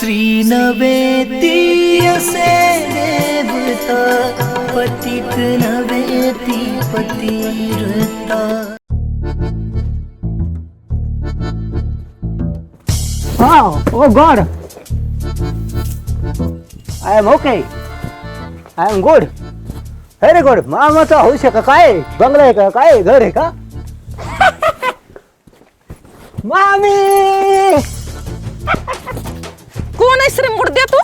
श्री नवेती असे देवता पतित नवेती पतिव्रता Wow, oh God. I am okay. I am good. Very good. मामाचा हौस आहे का काय बंगला आहे का काय घर आहे का मामी कोण आहे श्री मुर्द्या तू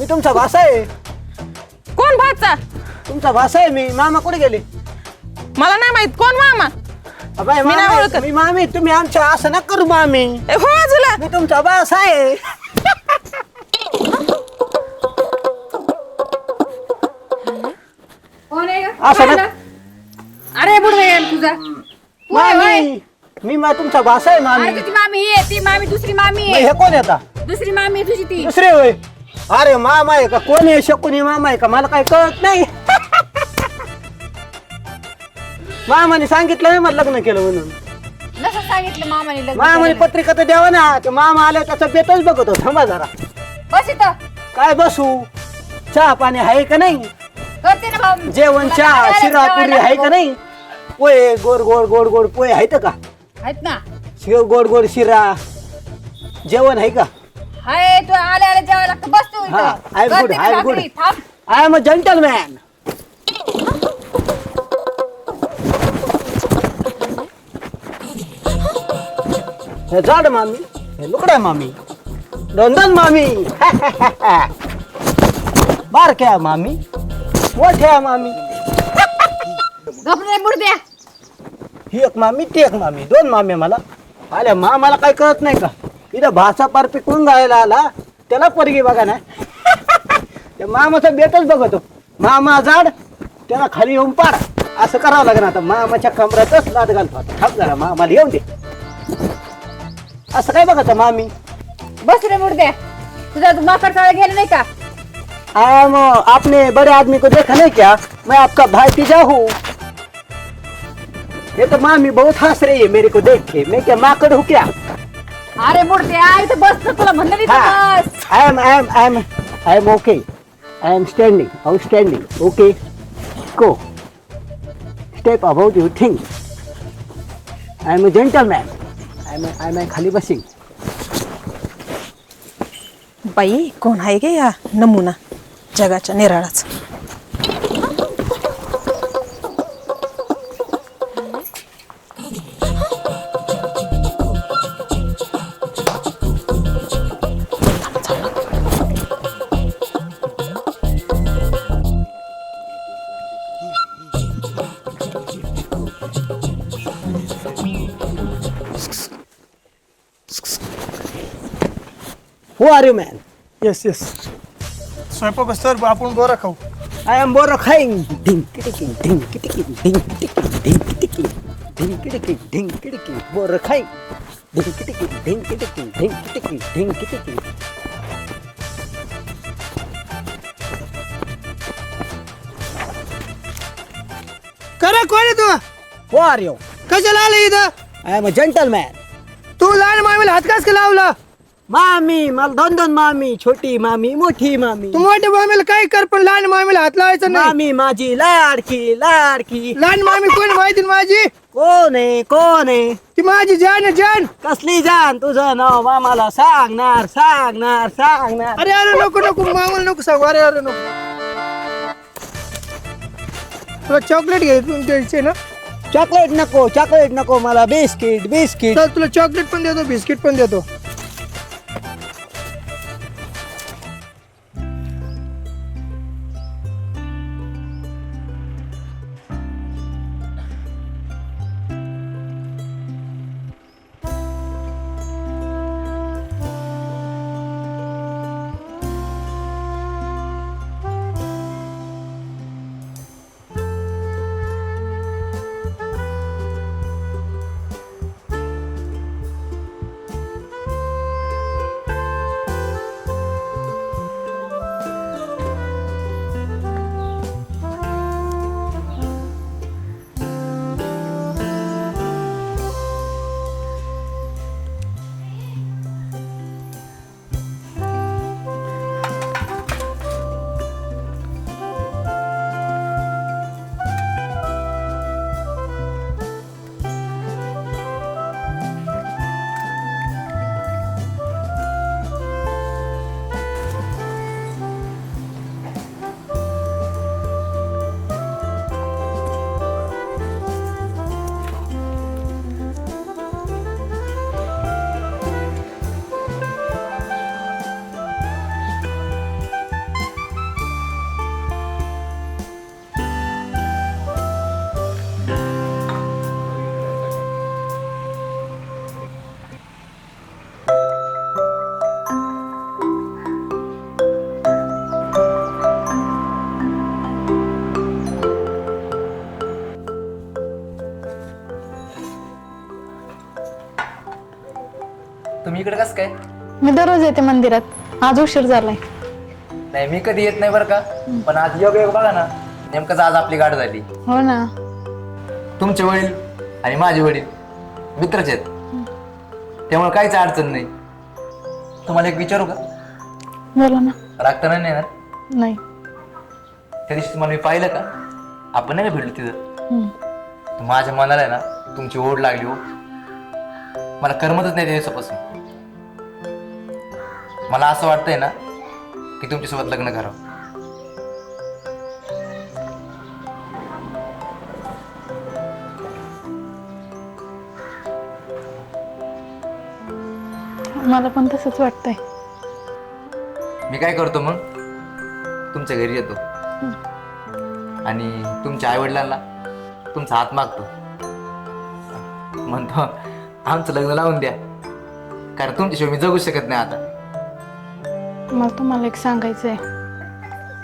मी तुमचा भासा आहे. कोण भाचा? तुमचा भासा आहे मी. मामा कुठे गेले? मला नाही माहीत. कोण मामा? अबाय, मी नाही मामी, ओळखत. मी मामी. तुम्ही आमच्या असं ना करू मामी. ए, हो बाजूला मी तुमचा भासा आहे. कोण आहे ग? असं ना-? अरे बुडवे यार तुझा? मामी. मी मा तुमचा भासा आहे अरे मामी तुझी मामी ही आहे. ती मामी दुसरी मामी मग आहे हे कोण येता दुसरी मामी आहे तुझी ती. दुसरे होय. अरे मामा आहे का? कोण आहे? शकुनी मामा आहे का? मला काही कळत नाही. मामाने सांगितलं नाही मला लग्न केलं म्हणून. नसं सांगितलं मामाने लग्न मामाने केलं. पत्रिका तर द्यावा ना. ते मामा आले त्याचा बेतच बघतो थांबा जरा. बस इथं. काय बसू? चहा पाणी आहे का नाही? करते ना भाऊ. जेवण तुला चहा काय शिरा जेवायला पुरी आहे का नको? नाही? पोहे गोड गोड गोड गोड पोहे आहेत का? आहेत ना. शिव गोड गोड शिरा. जेवण आहे का? हाय तू आले आले जेवायला लागतं. बस तू इथं. हा, I am good, करते ना I am good. भाकरी, थांब. आय एम अ जंटलमॅन हे झाड मामी हे लुकड्या मामी. दोन मामी. बारक्या मामी. मोठ्या मामी. गपरे बुडद्या ही एक मामी ती एक मामी. दोन मामी मला. आल्या मामाला काय कळत नाही का? इथं भाषा पार पिकून गायला आला त्याला पोरगी बघा ना. त्या मामाचा बेतच बघतो. मामा जाड त्याला खाली येऊन पाड. असं करावं लागेल आता. मामाच्या कमरातच लाट घालतो आता. थांब जरा मामाला येऊन दे. असं काय बघा मामी? बस रे बुडद्या तुझा माकड चाळ गेला नाही का? आम आपने बड़े आदमी को देखा नहीं क्या? मैं आपका भातीजा हूँ ये तो मामी बहुत हंस रही है मेरे को देख के। मैं क्या माकड़ हूँ क्या? अरे मूर्ती आय तू बस तुला म्हणलं नाही बस I am I am I am I am okay I am standing ow standing okay go step about you think I am a gentleman I am I am I खाली बसिंग बाई कोण आहे गे या नमुना? जगाच्या निराळाचा. Who are you, man? Yes yes स्वयंपाक सर आपण बोरा खाऊ I am Boro Khaing. Ding, kidiki, ding, kidiki, ding, kidiki, ding, kidiki, ding, kidiki, ding, kidiki, Boro Khaing. Ding, kidiki, ding, kidiki, ding, kidiki, ding, kidiki. करे कोण आहे तू Who are you? कशाला आलं इथं I am a gentleman. तू लहान मामीला हात कास का लावला मामी मला दोन दोन मामी छोटी मामी मोठी मामी. तू मोठ्या मामीला काय कर पण लहान मामीला हात लावायचा नाही. मामी माझी लाडकी लाडकी. लहान मामी कोण माहिती ना माझी? कोण आहे कोण आहे? ती माझी जान आहे जान. कसली जाण तुझं नाव मामाला सांगणार सांगणार सांगणार. अरे अरे नको नको मामाला नको सांगू. अरे अरे नको. तुला चॉकलेट घ्यायचं द्यायचे ना. चॉकलेट नको चॉकलेट नको मला. बिस्किट बिस्किट तुला चॉकलेट पण देतो बिस्किट पण देतो. इकडे कसं काय? मी दररोज येते मंदिरात. आज उशीर झालाय. नाही मी कधी येत नाही बरं का. पण आज योग योग बघा ना. नेमकंच आज आपली गाठ झाली. हो ना. तुमचे वडील आणि माझे वडील मित्रच आहेत. त्यामुळे काहीच अडचण नाही. तुम्हाला एक विचारू का? बोला ना. रागता नाही येणार? नाही. त्या दिवशी तुम्हाला मी पाहिलं का? आपण नाही का भेटलो तिथं? हम्म. तर माझ्या मनाला आहे ना तुमची ओढ लागली हो. मला करमतच नाही त्या दिवसापासून. मला असं वाटतंय ना की तुमच्यासोबत लग्न करावं. मला पण तसंच वाटतंय. मी काय करतो मग? तुमच्या घरी येतो. आणि तुमच्या आईवडिलांना तुमचा हात मागतो. म्हणतो आमचं लग्न लावून द्या. कारण तुमच्याशिवाय मी जगू शकत नाही आता. मला तुम्हाला एक सांगायचंय.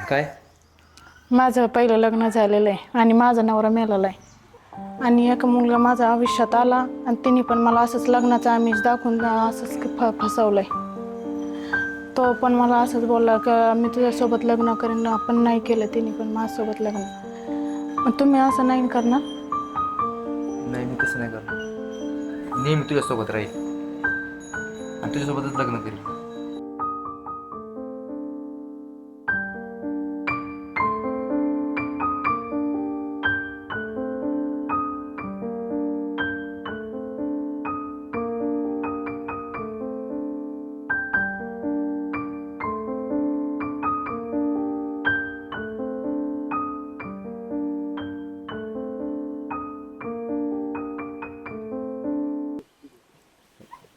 काय? माझं पहिलं लग्न झालेलं आहे आणि माझा नवरा मेलेला आहे. आणि एक मुलगा माझ्या आयुष्यात आला आणि तिने पण मला असंच लग्नाचं आमिष दाखवून असंच फ फसवलंय. तो पण मला असंच बोलला का मी तुझ्यासोबत लग्न करेन आपण नाही केलं तिने पण माझ्यासोबत लग्न. मग तुम्ही असं नाही करणार? नाही मी तसं नाही करणार. नेहमी तुझ्यासोबत राहील आणि तुझ्यासोबतच लग्न करेल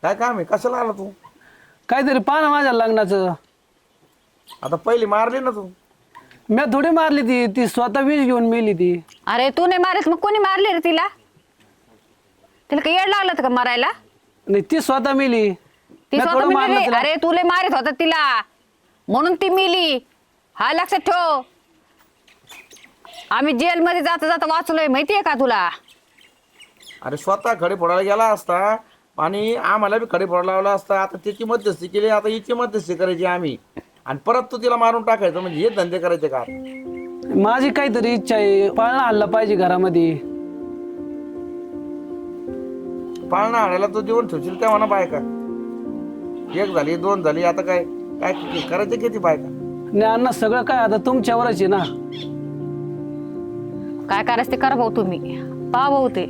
काय काम आहे? कशाला आला तू? काहीतरी पाहा ना माझ्या लग्नाचं. आता पहिली मारली ना तू. मी थोडी मारली ती ती स्वतः वीज घेऊन मेली ती. अरे तू नाही मारत? मग कोणी मारले रे तिला? तिला काही येड लागलं होतं का मारायला? नाही ती स्वतः मेली. ती मी स्वतः थोडं मारलं मिली तिला. अरे तुले मारत होता तिला. म्हणून ती मिली. हा लक्षात ठेव. आम्ही जेलमध्ये जाता जाता वाचलोय माहितीये का तुला? अरे स्वतः खडे फोडायला गेला असता. आणि आम्हाला बी खडे फोडायला लावला असता. आता त्याची मध्यस्थी केली आता हिची मध्यस्थी करायची आम्ही. आणि परत तू तिला मारून टाकायचं म्हणजे हे धंदे करायचे का? माझी काहीतरी इच्छा आहे. पाळणा हल्ला पाहिजे घरामध्ये. पाळणा आणायला तू जेवण ठेवशील तेव्हा ना बायका. एक झाली दोन झाली आता काय काय किती- करायचे किती बायका? नाही अण्णा सगळं काय आता तुमच्यावरच आहे ना? काय करायचं ते करा भाऊ तुम्ही. पहा भाऊ ते.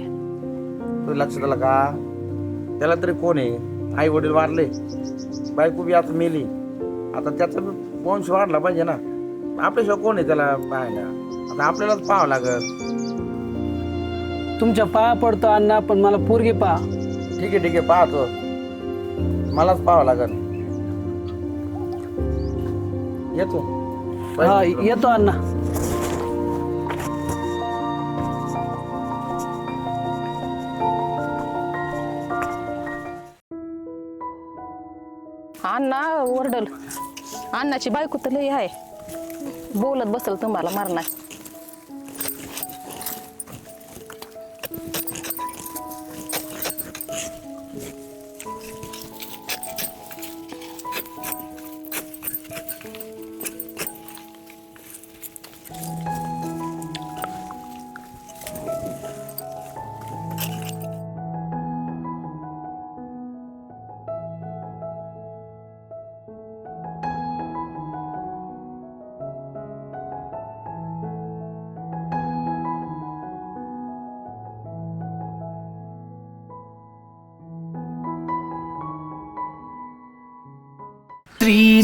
तू लक्षात आलं का? त्याला तरी कोण आहे? आई वडील वारले. बायको बी आता मेली. आता त्याचा बी वंश वाढला पाहिजे ना. आपल्याशिवाय कोण आहे त्याला पाहायला? आता आपल्यालाच पाहावं लागल. तुमच्या पाया पडतो अण्णा पण मला पोरगी पहा. ठीक आहे ठीक आहे पाहतो. मलाच पाहावं लागल. येतो. हा येतो अण्णा. अण्णा ओरडल. अण्णाची बायको तर लई आहे बोलत बसल तुम्हाला मारणार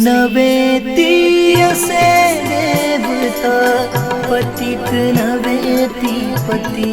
नवे प नवे पति